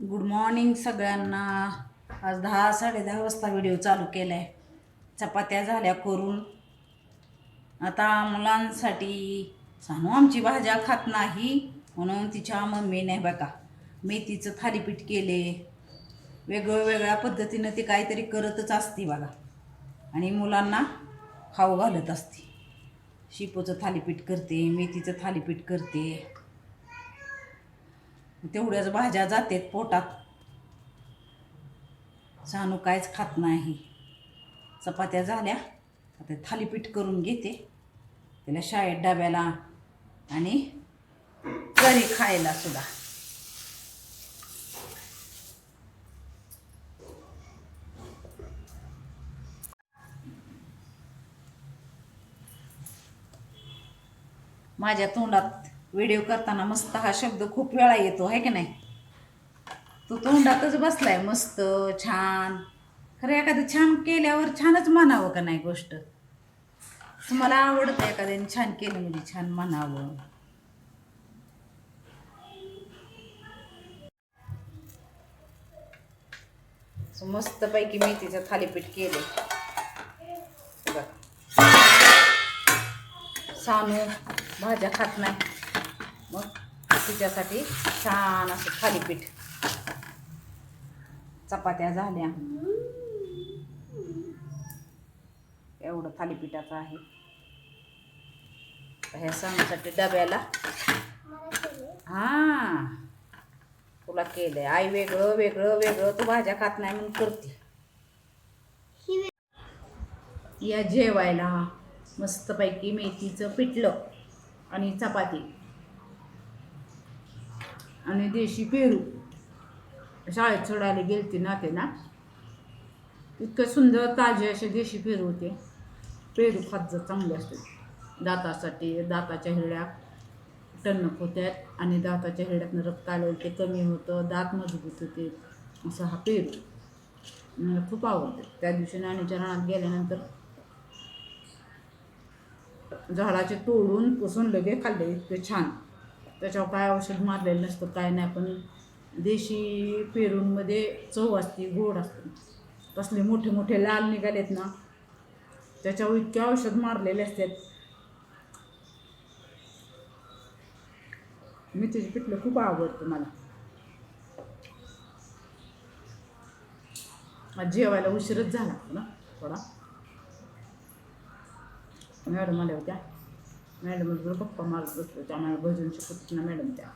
Good morning सगळ्यांना. आज दहा साडे दहा वाजता व्हिडिओ चालू केला आहे चपात्या झाल्या करून. आता मुलांसाठी सांगू आमची भाज्या खात नाही म्हणून तिच्या मम्मीने बघा. मेथीचं थालीपीठ केले. वेगळं वेगळ्या पद्धतीनं ती काहीतरी करतच असते बघा. आणि मुलांना खाऊ घालत असते. शिपोचं थालीपीठ करते मेथीचं थालीपीठ करते. तेवढ्याच भाज्या जातात पोटात. सानू काहीच खात नाही. चपात्या झाल्या आता थालीपीठ करून घेते. त्याला शाळेत डब्याला आणि घरी खायला सुद्धा. माझ्या तोंडात व्हिडिओ करताना मस्त हा शब्द खूप वेळा येतो आहे की नाही? तो तोंडातच बसलाय मस्त छान. खरं एखादं छान केल्यावर छानच म्हणावं का नाही गोष्ट? तुम्हाला आवडतं एखाद्याने छान केलं म्हणजे छान म्हणावं. मस्तपैकी मस्तपैकी मेथीचं थालीपीठ केले बघ. सानू भाज्या खात नाही. मग तिच्यासाठी छान असं थालीपीठ. चपात्या झाल्या. एवढं थालीपीठाचं आहे. ह्या सणासाठी डब्याला. हां. तुला केलंय. आई वेगळं वेगळं वेगळं तू भाज्या खात नाही म्हणून करते. या जेवायला मस्तपैकी मेथीचं पिठलं आणि चपाती. आणि देशी पेरू. शाळेत सोडायला गेलते ना ते ना. इतकं सुंदर ताजे असे देशी पेरू होते. पेरू खात चांगले असते. दातासाठी दाताच्या हिरड्या टणक होत्यात आणि दाताच्या हिरड्यातनं रक्त आलं ते कमी होतं दात मजबूत होते. असं हा पेरू. मला खूप आवडते. त्या दिवशी नाण्याच्या रानात गेल्यानंतर झाडाचे तोडून पुसून लगे खाल्ले. इतके छान. त्याच्यावर काय औषध मारलेलं नसतं काय नाही. पण देशी पेरूंमध्ये चव असते गोड असते. तसले मोठे मोठे लाल निघालेत ना त्याच्यावर इतके औषध मारलेले असतात. मी पिठलं खूप आवडतं मला. आज जेवायला उशीरच झाला ना थोडा. मॅडम आल्या होत्या. मॅडम बरोबर पप्पा मारत बसलो त्या मला भजन शिकवत ना मॅडम त्या.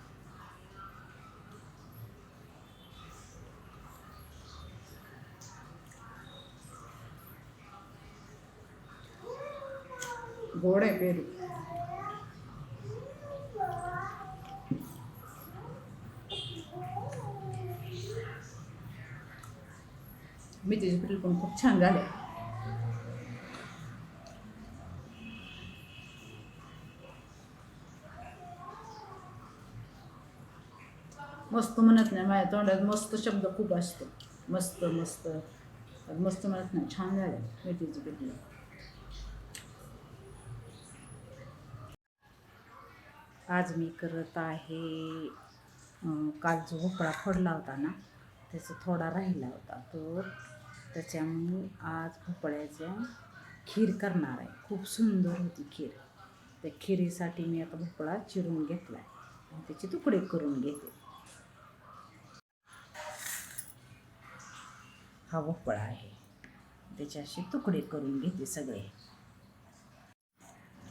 गोड आहे पेरू. मी तिचे पिठलं पण खूप छान झाले. मस्त म्हणत नाही माझ्या तोंडात मस्त शब्द खूप असतो. मस्त मस्त. मस्त म्हणत नाही छान झाले मेथीची पिठलं आज मी करत आहे काल जो भोपळा फोडला होता ना त्याचा थोडा राहिला होता तो. त्याच्यामुळे आज भोपळ्याच्या खीर करणार आहे. खूप सुंदर होती खीर. त्या खिरीसाठी मी आता भोपळा चिरून घेतला आहे त्याचे तुकडे करून घेते. हा भोपळा आहे. त्याचे असे तुकडे करून घेते सगळे.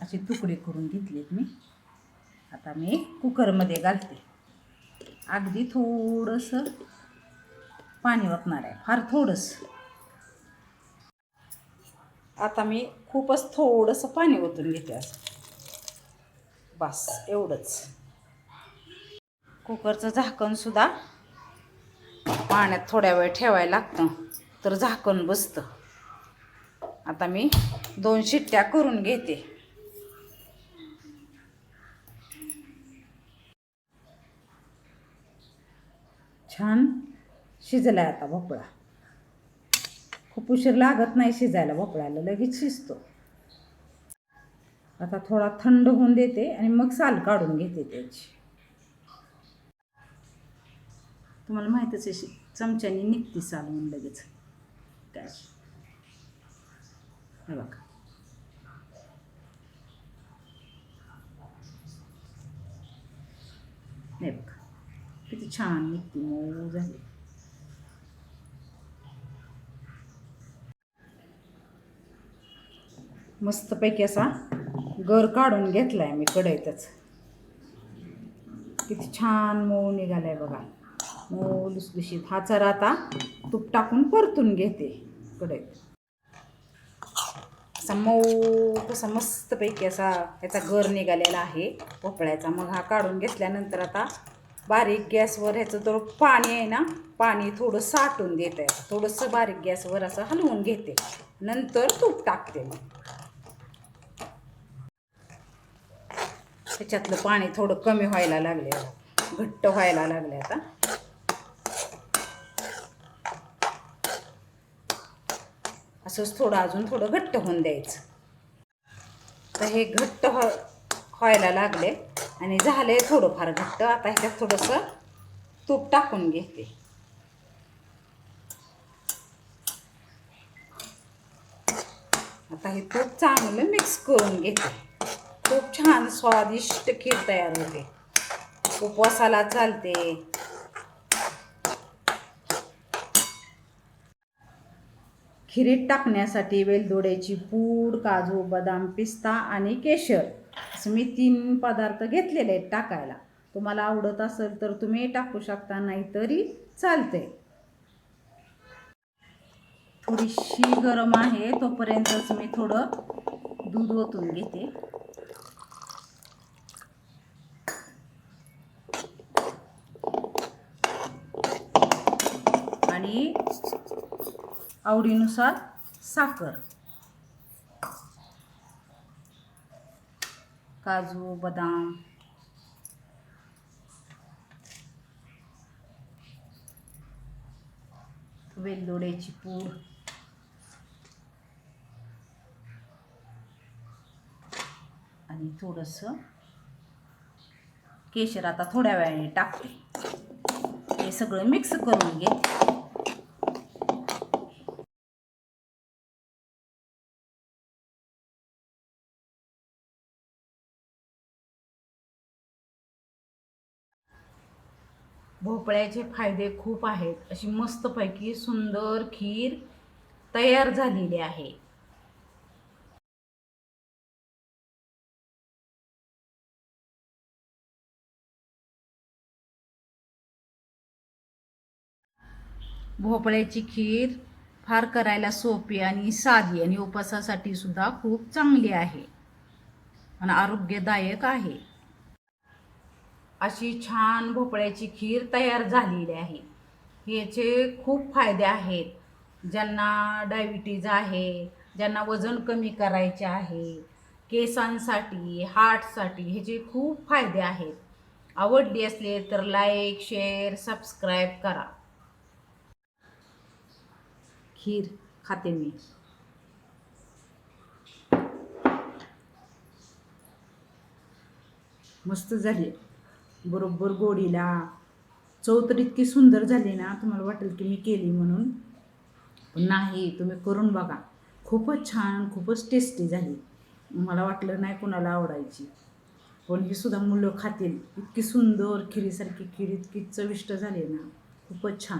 असे तुकडे करून घेतलेत मी. आता मी कुकरमध्ये घालते. अगदी थोडंसं पाणी ओतणार आहे. फार थोडंसं. आता मी खूपच थोडंसं पाणी ओतून घेते असं. बस एवढंच. कुकरचं झाकणसुद्धा पाण्यात थोड्या वेळ ठेवायला लागतं. तर झाकण बसतं. आता मी दोन शिट्ट्या करून घेते. छान शिजलाय आता भोपळा. खूप उशीर लागत नाही शिजायला भोपळ्याला लगेच शिजतो. आता थोडा थंड होऊन देते आणि मग साल काढून घेते त्याची. तुम्हाला माहीतच आहे चमच्याने निघते निघती म्हणून लगेच. त्याच हे बघा हे बघा किती छान निघती मऊ झाली मस्तपैकी असा गर काढून घेतला आहे मी कढईतच. किती छान मऊ निघालाय बघा. मऊ लुसलुशीत हा चरा आता तूप टाकून परतून घेते. कढईत असा मऊ कसा मस्तपैकी असा याचा गर निघालेला आहे भोपळ्याचा. मग हा काढून घेतल्यानंतर आता बारीक गॅसवर ह्याचं तर पाणी आहे ना पाणी थोडं साठून देत आहे थोडंसं बारीक गॅसवर असं हलवून घेते. नंतर तूप टाकते त्याच्यातलं पाणी थोडं कमी व्हायला लागले. घट्ट व्हायला लागले आता. असंच थोडं अजून थोडं घट्ट होऊन द्यायचं. तर हे घट्ट हो व्हायला लागले आणि झाले थोडंफार घट्ट. आता ह्याच्यात थोडंसं तूप टाकून घेते. आता हे तूप चांगलं मिक्स करून घेते. खूप छान स्वादिष्ट खीर तयार होते. उपवासाला चालते. खिरीत टाकण्यासाठी वेलदोड्याची पूड काजू बदाम पिस्ता आणि केशर असं मी तीन पदार्थ घेतलेले आहेत टाकायला. तुम्हाला आवडत असेल तर तुम्ही टाकू शकता नाही तरी चालते थोडीशी गरम आहे तोपर्यंतच मी थोडं दूध ओतून घेते आणि आवडीनुसार साखर. काजू बदाम. वेलदोड्याची पूड. आणि थोडंसं केशर आता थोड्या वेळाने टाकते. हे सगळं मिक्स करून घे. भोपळ्याचे फायदे खूप आहेत. अशी मस्तपैकी सुंदर खीर तयार झालेली आहे. भोपळ्याची खीर फार करायला सोपी आणि साधी आणि उपवासासाठी सुद्धा खूप चांगली आहे. आणि आरोग्यदायक आहे. अशी छान भोपळ्याची खीर तयार झालेली आहे. याचे खूप फायदे आहेत. ज्यांना डायबिटीज आहे ज्यांना वजन कमी करायचे आहे केसांसाठी हार्टसाठी ह्याचे खूप फायदे आहेत. आवडली असले तर लाईक शेअर सबस्क्राईब करा. खीर खाते मी. मस्त झाली. बरोबर गोडीला. चव तर इतकी सुंदर झाली ना तुम्हाला वाटेल की मी केली म्हणून. पण नाही तुम्ही करून बघा. खूपच छान खूपच टेस्टी झाली. मला वाटलं नाही कोणाला आवडायची. पण ही सुद्धा मुलं खातील. इतकी सुंदर खिरीसारखी खीर इतकी चविष्ट झाली ना. खूपच छान.